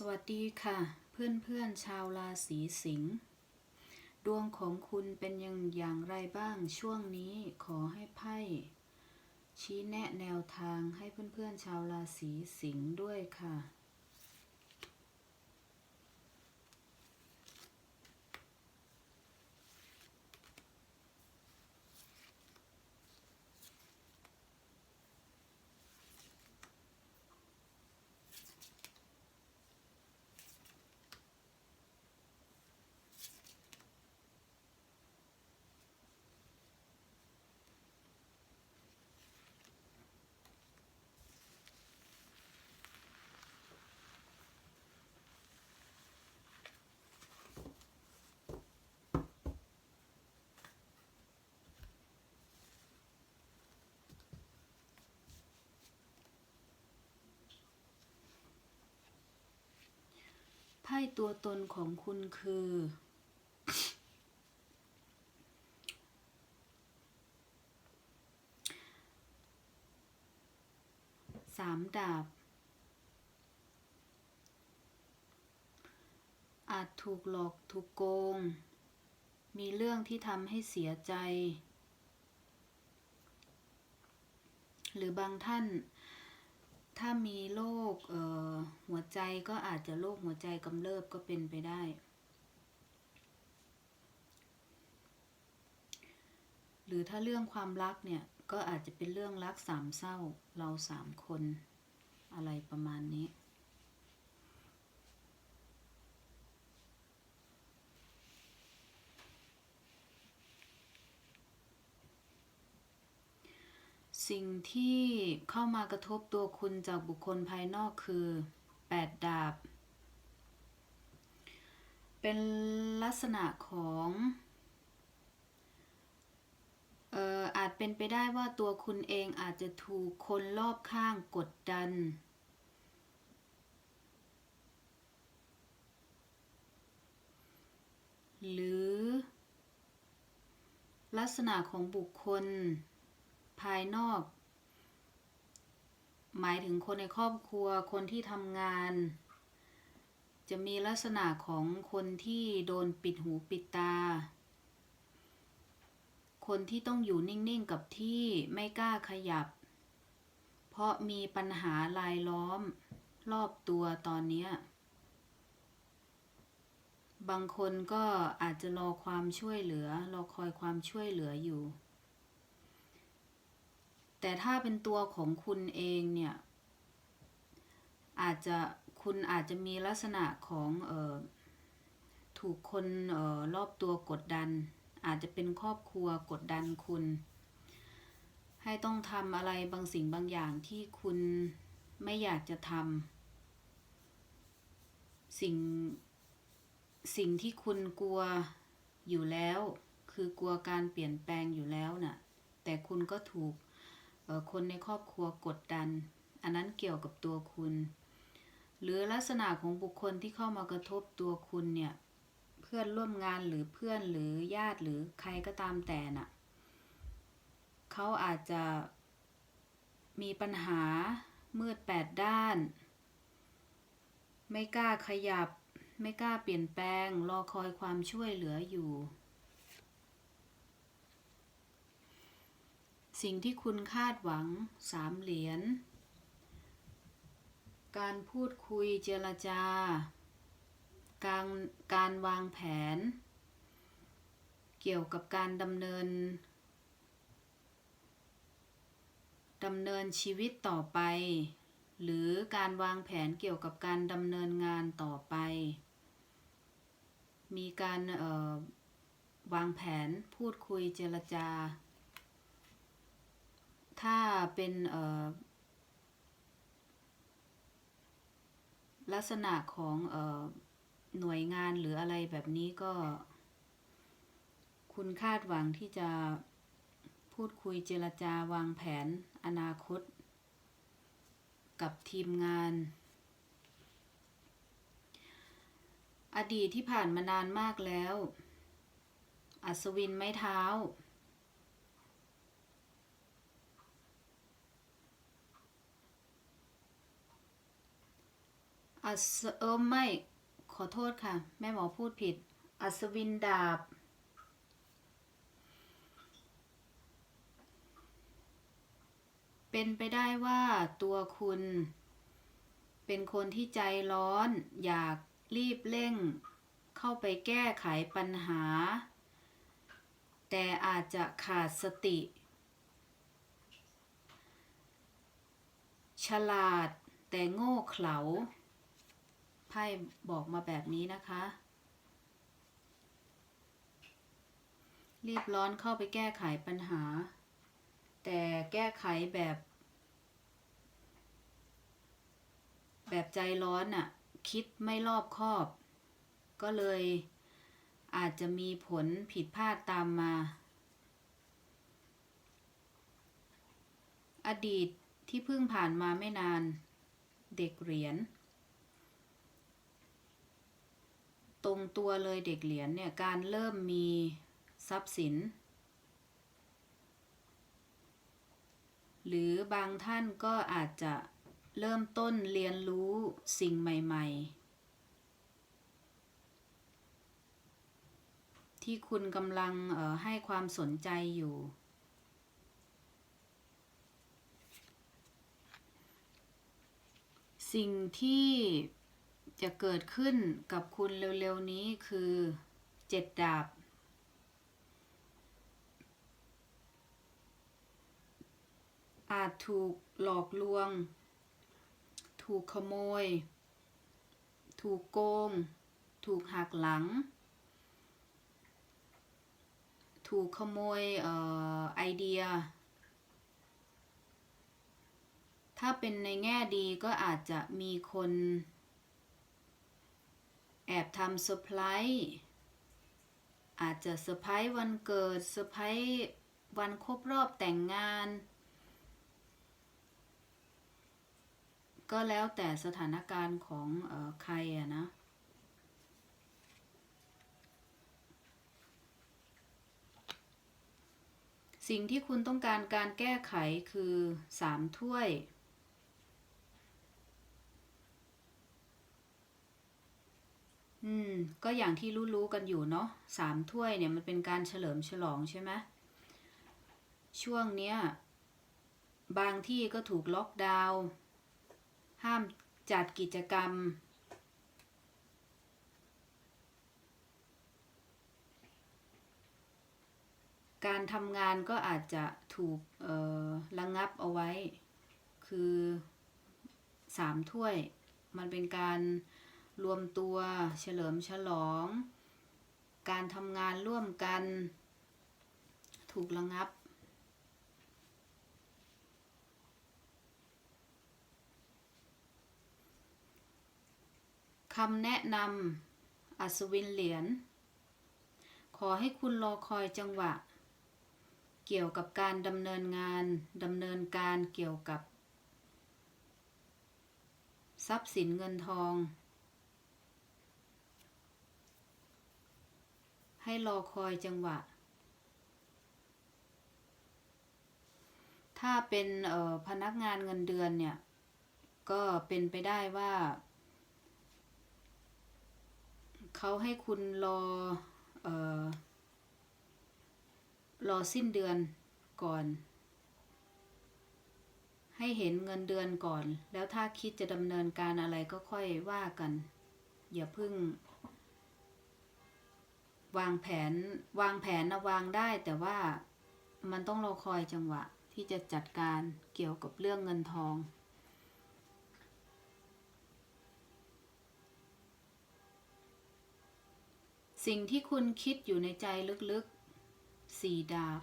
สวัสดีค่ะ เพื่อนเพื่อนๆชาวราศีสิงห์ดวงของคุณเป็นยังอย่างไรบ้างช่วงนี้ขอให้ไพ่ชี้แนะแนวทางให้เพื่อนเพื่อนๆชาวราศีสิงห์ด้วยค่ะ ไพ่ตัวตนของคุณคือ สามดาบ อาจถูกหลอกถูกโกง มีเรื่องที่ทำให้เสียใจ หรือบางท่าน ถ้ามีโรคเอ่อหัวใจก็อาจจะโรคหัวใจกำเริบก็เป็นไปได้ หรือถ้าเรื่องความรักเนี่ย ก็อาจจะเป็นเรื่องรักสามเศร้าเราสามคน อะไรประมาณนี้ สิ่งที่เข้ามากระทบตัวคุณจากบุคคลภายนอกคือแปดดาบ เป็นลักษณะของเอ่ออาจเป็นไปได้ว่าตัวคุณเองอาจจะถูกคนรอบข้างกดดัน หรือ ลักษณะของบุคคล ภายนอก หมายถึงคนในครอบครัวคนที่ทำงาน จะมีลักษณะของคนที่โดนปิดหูปิดตา คนที่ต้องอยู่นิ่งๆกับที่ไม่กล้าขยับ เพราะมีปัญหาลายล้อม รอบตัวตอนนี้บางคนก็อาจจะรอความช่วยเหลือ รอคอยความช่วยเหลืออยู่ แต่ถ้าเป็นตัวของคุณเองเนี่ย อาจจะคุณอาจจะมีลักษณะของออถูกคนออรอบตัวกดดัน อาจจะเป็นครอบครัวกดดันคุณ ให้ต้องทำอะไรบางสิ่งบางอย่างที่คุณไม่อยากจะทำสิ่งสิ่งที่คุณกลัวอยู่แล้ว คือกลัวการเปลี่ยนแปลงอยู่แล้วน่ะ แต่คุณก็ถูก คนในครอบครัวกดดัน อันนั้นเกี่ยวกับตัวคุณ หรือลักษณะของบุคคลที่เข้ามากระทบตัวคุณเนี่ย เพื่อนร่วมงานหรือเพื่อนหรือญาติหรือใครก็ตามแต่น่ะเขาอาจจะมีปัญหามืดแปดด้าน ไม่กล้าขยับ ไม่กล้าเปลี่ยนแปลง รอคอยความช่วยเหลืออยู่ สิ่งที่คุณคาดหวังสามเหรียญ การพูดคุยเจรจา การการวางแผน เกี่ยวกับการดำเนินดำเนินชีวิตต่อไป หรือการวางแผนเกี่ยวกับการดำเนินงานต่อไป มีการออวางแผนพูดคุยเจรจา ถ้าเป็นลักษณะของอหน่วยงานหรืออะไรแบบนี้ก็ คุณคาดหวังที่จะพูดคุยเจรจาวางแผนอนาคต กับทีมงาน อดีตที่ผ่านมานานมากแล้ว อัศวินไม้เท้า อัศเออไม่ ขอโทษค่ะ แม่หมอพูดผิด อัศวินดาบ เป็นไปได้ว่าตัวคุณ เป็นคนที่ใจร้อน อยากรีบเร่ง เข้าไปแก้ไขปัญหา แต่อาจจะขาดสติ ฉลาดแต่โง่เขลา พ่บอกมาแบบนี้นะคะ รีบร้อนเข้าไปแก้ไขปัญหา แต่แก้ไขแบบ แบบใจร้อนน่ะ คิดไม่รอบคอบ ก็เลยอาจจะมีผลผิดพลาดตามมา อดีตที่เพิ่งผ่านมาไม่นาน เด็กเหรียญ ตรงตัวเลยเด็กเหรียญเนี่ยการเริ่มมีทรัพย์สิน หรือบางท่านก็อาจจะเริ่มต้นเรียนรู้สิ่งใหม่ ๆ ที่คุณกำลังออให้ความสนใจอยู่สิ่งที่ จะเกิดขึ้นกับคุณเร็วๆนี้คือเจ็ดดาบ อาจถูกหลอกลวง ถูกขโมย ถูกโกง ถูกหักหลัง ถูกขโมยออไอเดีย ถ้าเป็นในแง่ดีก็อาจจะมีคน แอบทำเซอร์ไพรส์อาจจะเซอร์ไพรส์วันเกิดเซอร์ไพรส์วันครบรอบแต่งงาน ก็แล้วแต่สถานการณ์ของออใครอะนะสิ่งที่คุณต้องการการแก้ไขคือสามถ้วย อืม ก็อย่างที่รู้ๆกันอยู่เนาะสามถ้วยเนี่ยมันเป็นการเฉลิมฉลองใช่ไหมช่วงเนี้ย บางที่ก็ถูกล็อกดาวน์ห้ามจัดกิจกรรม การทำงานก็อาจจะถูกระงับเอาไว้ คือสามถ้วย มันเป็นการ รวมตัวเฉลิมฉลอง การทำงานร่วมกัน ถูกระงับ คำแนะนำอัศวินเหรียญ ขอให้คุณรอคอยจังหวะ เกี่ยวกับการดำเนินงานดำเนินการเกี่ยวกับ ทรัพย์สินเงินทอง ให้รอคอยจังหวะ ถ้าเป็นพนักงานเงินเดือนเนี่ย ก็เป็นไปได้ว่า เขาให้คุณรอออรอสิ้นเดือนก่อน ให้เห็นเงินเดือนก่อน แล้วถ้าคิดจะดำเนินการอะไรก็ค่อยว่ากัน อย่าเพึ่ง วางแผนวางแผนนะวางได้แต่ว่ามันต้องรอคอยจังหวะที่จะจัดการเกี่ยวกับเรื่องเงินทอง สิ่งที่คุณคิดอยู่ในใจลึกๆสี่ดาบ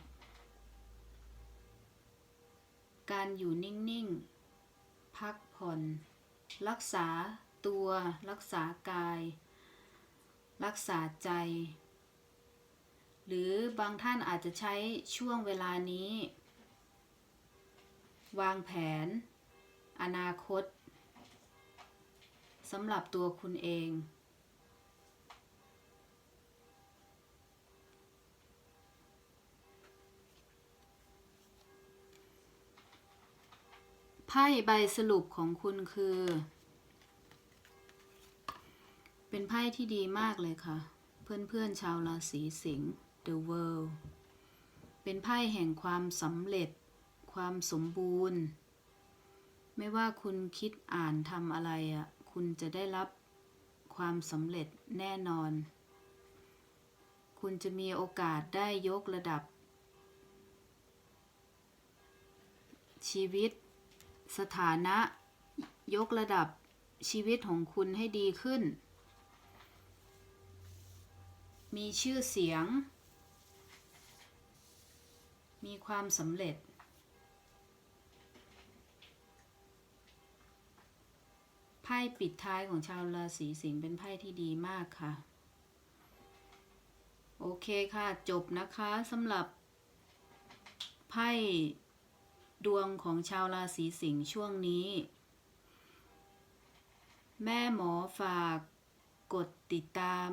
การอยู่นิ่ง ๆ พักผ่อน รักษาตัว รักษากาย รักษาใจ หรือบางท่านอาจจะใช้ช่วงเวลานี้ วางแผน อนาคตสำหรับตัวคุณเอง ไพ่ใบสรุปของคุณคือ เป็นไพ่ที่ดีมากเลยค่ะ เพื่อนๆชาวราศีสิงห์ The World เป็นไพ่แห่งความสำเร็จ ความสมบูรณ์ ไม่ว่าคุณคิดอ่านทำอะไรอะ่ะ คุณจะได้รับความสำเร็จแน่นอน คุณจะมีโอกาสได้ยกระดับ ชีวิต สถานะ ยกระดับชีวิตของคุณให้ดีขึ้น มีชื่อเสียง มีความสำเร็จ ไพ่ปิดท้ายของชาวราศีสิงห์เป็นไพ่ที่ดีมากค่ะ โอเคค่ะ จบนะคะสำหรับไพ่ดวงของชาวราศีสิงห์ช่วงนี้ แม่หมอฝากกดติดตาม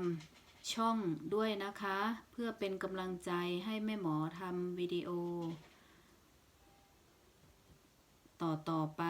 ช่องด้วยนะคะ เพื่อเป็นกำลังใจให้แม่หมอทำวิดีโอ ต่อต่อไป